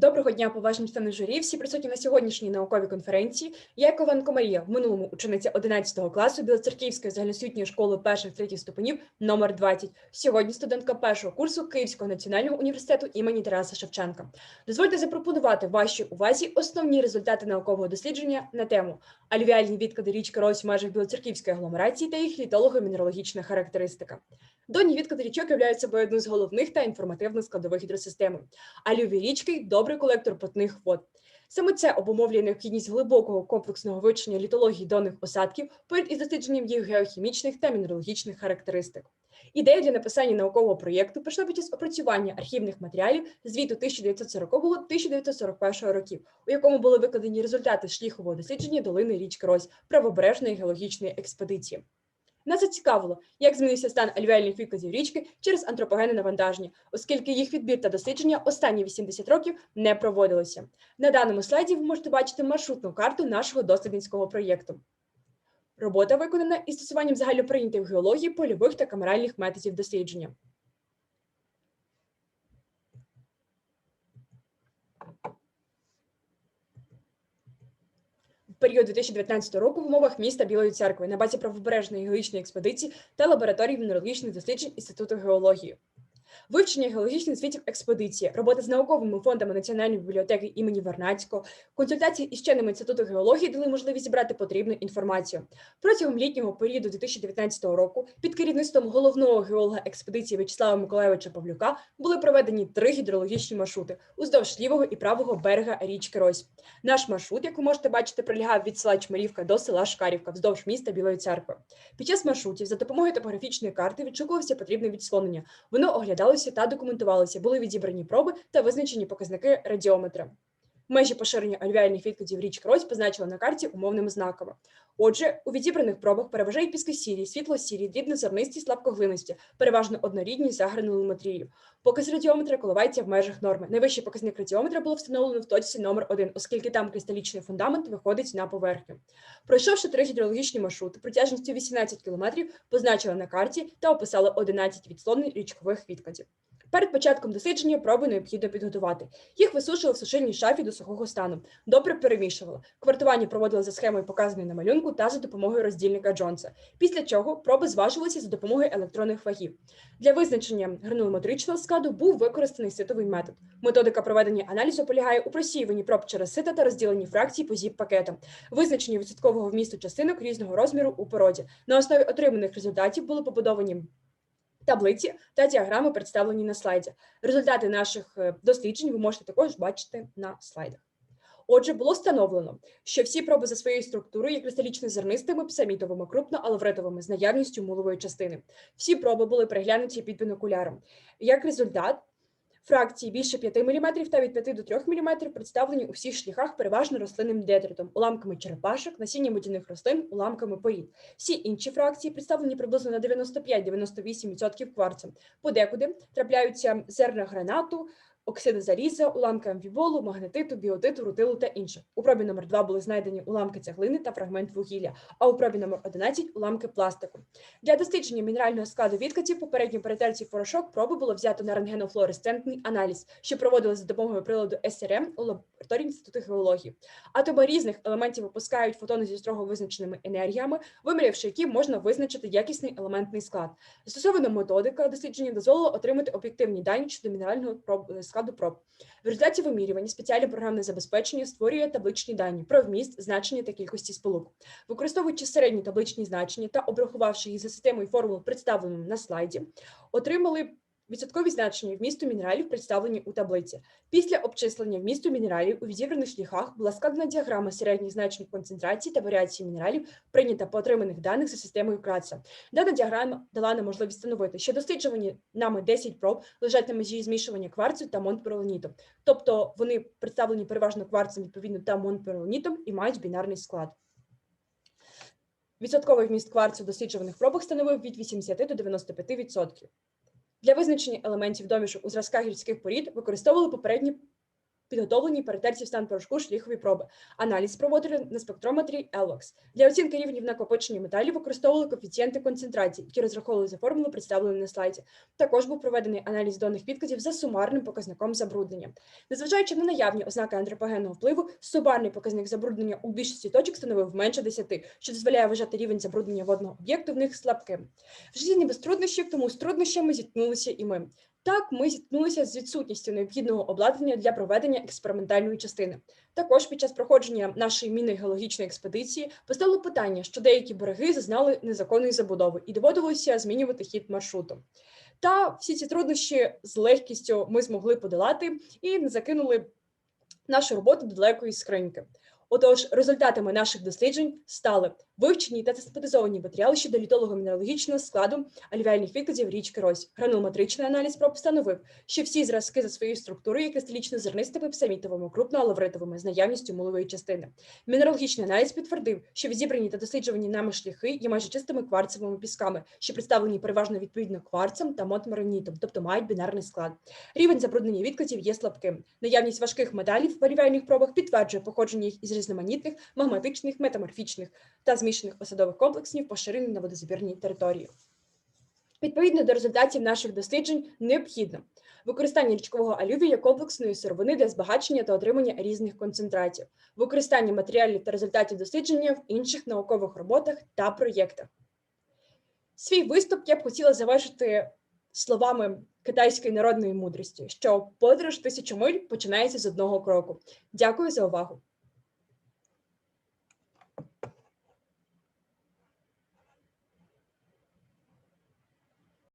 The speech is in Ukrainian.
Доброго дня, поважні члени журі. Всі присутні на сьогоднішній науковій конференції. Я Ковенко Марія, в минулому учениця 11 класу Білоцерківської загальноосвітньої школи перших третіх ступенів номер 20. Сьогодні студентка першого курсу Київського національного університету імені Тараса Шевченка. Дозвольте запропонувати вашій увазі основні результати наукового дослідження на тему алювіальні відклади річки Рось в межах Білоцерківської агломерації та їх літолого-мінералогічна характеристика. Донні відклади річок являють собою одну з головних та інформативних складових гідросистеми. Алюві річки добрий колектор питних вод. Саме це обумовлює необхідність глибокого комплексного вивчення літології донних осадків поряд із дослідженням їх геохімічних та мінералогічних характеристик. Ідея для написання наукового проєкту прийшла під час опрацювання архівних матеріалів звіту 1940-1941 років, у якому були викладені результати шліхового дослідження долини річки Рось правобережної геологічної експедиції. Нас зацікавило, як змінився стан альвеальних відкладів річки через антропогенне навантаження, оскільки їх відбір та дослідження останні 80 років не проводилися. На даному слайді ви можете бачити маршрутну карту нашого дослідницького проєкту. Робота виконана із стосуванням загальноприйнятих в геології польових та камеральних методів дослідження. Період 2019 року в умовах міста Білої церкви на базі правобережної геологічної експедиції та лабораторії мінералогічних досліджень Інституту геології. Вивчення геологічних звітів експедиції, робота з науковими фондами Національної бібліотеки імені Вернацького, консультації із членами Інституту геології дали можливість зібрати потрібну інформацію. Протягом літнього періоду 2019 року під керівництвом головного геолога експедиції В'ячеслава Миколайовича Павлюка були проведені три гідрологічні маршрути уздовж лівого і правого берега річки Рось. Наш маршрут, як ви можете бачити, пролягав від села Чмарівка до села Шкарівка вздовж міста Білої церкви. Під час маршрутів за допомогою топографічної карти відшукувалося потрібне відслонення. Воно оглядалося та документувалися, були відібрані проби та визначені показники радіометра. Межі поширення альвіальних відкладів річки Рось позначили на карті умовними знаками. Отже, у відібраних пробах переважає піскосірі, світло-сірі, дрібнозернисті, слабкоглинисті, переважно однорідні за гранулометрією. Показ радіометра коливається в межах норми. Найвищий показник радіометра було встановлено в точці номер 1 оскільки там кристалічний фундамент виходить на поверхню. Пройшовши три гідрологічні маршрути протяжністю 18 км, позначили на карті та описали 11 відслонень річкових відкладів. Перед початком дослідження проби необхідно підготувати. Їх висушили в сушильній шафі до сухого стану. Добре перемішували. Квартування проводили за схемою, показаною на малюнку, та за допомогою роздільника Джонса. Після чого проби зважувалися за допомогою електронних вагів. Для визначення гранулометричного складу був використаний ситовий метод. Методика проведення аналізу полягає у просіюванні проб через сита та розділенні фракцій по зіп пакетам, визначенні відсоткового вмісту частинок різного розміру у породі. На основі отриманих результатів були побудовані таблиці та діаграми представлені на слайді. Результати наших е, досліджень ви можете також бачити на слайдах. Отже, було встановлено, що всі проби за своєю структурою є кристалічно зернистими, псамітовими, крупно-алавретовими з наявністю мулової частини. Всі проби були переглянуті під бінокуляром. Як результат, Фракції більше 5 мм та від 5 до 3 мм представлені у всіх шляхах переважно рослинним детритом, уламками черепашок, насінням водяних рослин, уламками порід. Всі інші фракції представлені приблизно на 95-98% кварцем. Подекуди трапляються зерна гранату, оксиди заліза, уламки амфіболу, магнетиту, біотиту, рутилу та інших. У пробі номер 2 були знайдені уламки цеглини та фрагмент вугілля, а у пробі номер 11 – уламки пластику. Для дослідження мінерального складу відкатів попередньо перетерці порошок проби було взято на рентгенофлуоресцентний аналіз, що проводили за допомогою приладу СРМ у лабораторії Інституту геології. Атоми різних елементів випускають фотони зі строго визначеними енергіями, вимірявши які можна визначити якісний елементний склад. Застосована методика дослідження дозволила отримати об'єктивні дані щодо мінерального складу складу проб. В результаті вимірювання спеціальне програмне забезпечення створює табличні дані про вміст, значення та кількості сполук. Використовуючи середні табличні значення та обрахувавши їх за системою формул, представленою на слайді, отримали Відсоткові значення вмісту мінералів представлені у таблиці. Після обчислення вмісту мінералів у відібраних шляхах була складена діаграма середніх значень концентрації та варіації мінералів, прийнята по отриманих даних за системою Кратца. Дана діаграма дала нам можливість встановити, що досліджувані нами 10 проб лежать на межі змішування кварцу та монтперолоніту. Тобто вони представлені переважно кварцем відповідно та монтперолонітом і мають бінарний склад. Відсотковий вміст кварцу в досліджуваних пробах становив від 80 до 95%. Для визначення елементів домішок у зразках гірських порід використовували попередні підготовлені перетерті в стан порошку шліхові проби. Аналіз проводили на спектрометрі ELOX. Для оцінки рівнів накопичення металів використовували коефіцієнти концентрації, які розраховували за формулою, представленою на слайді. Також був проведений аналіз донних підказів за сумарним показником забруднення. Незважаючи на наявні ознаки антропогенного впливу, сумарний показник забруднення у більшості точок становив менше 10, що дозволяє вважати рівень забруднення водного об'єкту в них слабким. В житті не без труднощів, тому з труднощами зіткнулися і ми. Так, ми зіткнулися з відсутністю необхідного обладнання для проведення експериментальної частини. Також під час проходження нашої мінно-геологічної експедиції постало питання, що деякі береги зазнали незаконної забудови і доводилося змінювати хід маршруту. Та всі ці труднощі з легкістю ми змогли подолати і не закинули нашу роботу до далекої скриньки. Отож, результатами наших досліджень стали вивчені та систематизовані матеріали щодо літолого-мінералогічного складу алювіальних відкладів річки Рось. Гранулометричний аналіз проб встановив, що всі зразки за своєю структурою є кристалічно-зернистими, псамітовими, крупно-алавритовими з наявністю мулової частини. Мінералогічний аналіз підтвердив, що відібрані та досліджувані нами шляхи є майже чистими кварцевими пісками, що представлені переважно відповідно кварцем та мотмаронітом, тобто мають бінарний склад. Рівень забруднення відкладів є слабким. Наявність важких металів в алювіальних пробах підтверджує походження їх із різноманітних магматичних, метаморфічних та змішаних осадових комплексів, поширених на водозабірній території. Відповідно до результатів наших досліджень, необхідно використання річкового алювію як комплексної сировини для збагачення та отримання різних концентратів, використання матеріалів та результатів дослідження в інших наукових роботах та проєктах. Свій виступ я б хотіла завершити словами китайської народної мудрості, що подорож тисячу миль починається з одного кроку. Дякую за увагу.